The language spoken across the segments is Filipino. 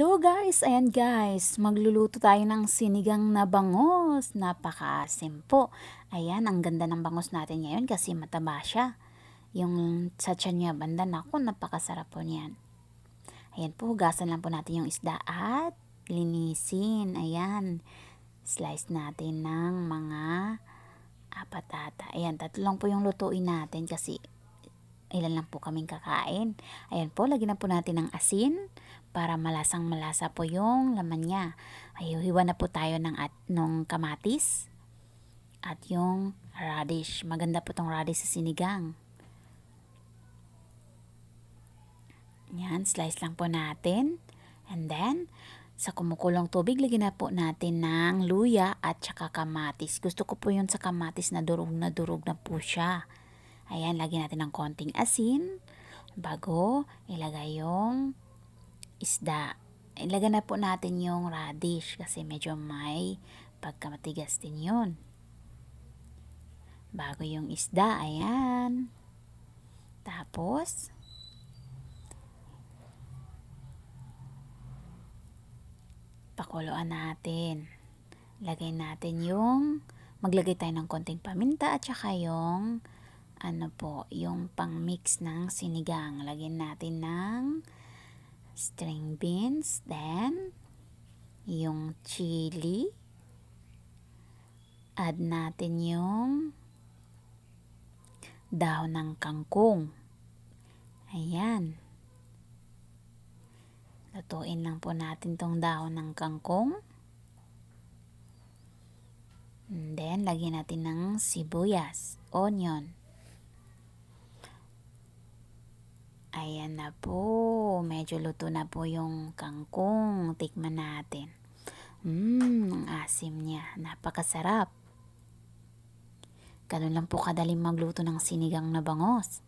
Hello guys! Ayan guys, magluluto tayo ng sinigang na bangos. Napaka-asim po. Ayan, ang ganda ng bangos natin ngayon kasi mataba siya. Yung sa niya banda, naku, napakasarap po niyan. Ayan po, hugasan lang po natin yung isda at linisin. Ayan, slice natin ng mga apat ata. Ayan, tatlo lang po yung lutuin natin kasi ilan lang po kaming kakain. Ayan po, lagyan po natin ng asin para malasang malasa po yung laman niya. Ayuhiwa na po tayo ng at nung kamatis at yung radish. Maganda po tong radish sa sinigang. Yan, slice lang po natin. And then, sa kumukulong tubig, lagyan na po natin ng luya at saka kamatis. Gusto ko po yun sa kamatis na durog na durog na po siya. Ayan, lagyan natin ng konting asin bago ilagay yung isda. Ilagay na po natin yung radish kasi medyo may pagkamatigas din yun. Bago yung isda, ayan. Tapos, pakuluan natin. Lagay natin yung, maglagay tayo ng konting paminta at saka yung, ano po, yung pang mix ng sinigang. Lagyan natin ng string beans, then yung chili, add natin yung dahon ng kangkong. Ayan. Lutuin lang po natin tong dahon ng kangkong. And then, lagyan natin ng sibuyas, onion. Ayan na po. Medyo luto na po yung kangkong. Tikman natin. Mmm, ang asim niya. Napakasarap. Ganun lang po kadaling magluto ng sinigang na bangos.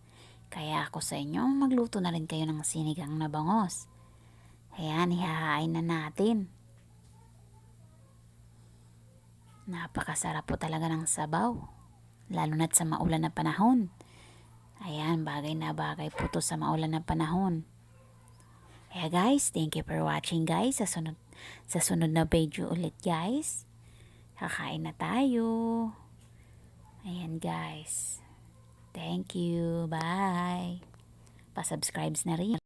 Kaya ako sa inyo, magluto na rin kayo ng sinigang na bangos. Ayan, ihahain na natin. Napakasarap po talaga ng sabaw. Lalo na't sa maulan na panahon. Ayan, bagay na bagay po to sa maulan na panahon. Kaya guys, thank you for watching guys. Sa sunod, sa sunod na video ulit guys. Kakain na tayo. Ayan guys. Thank you. Bye. Pa-subscribes na rin.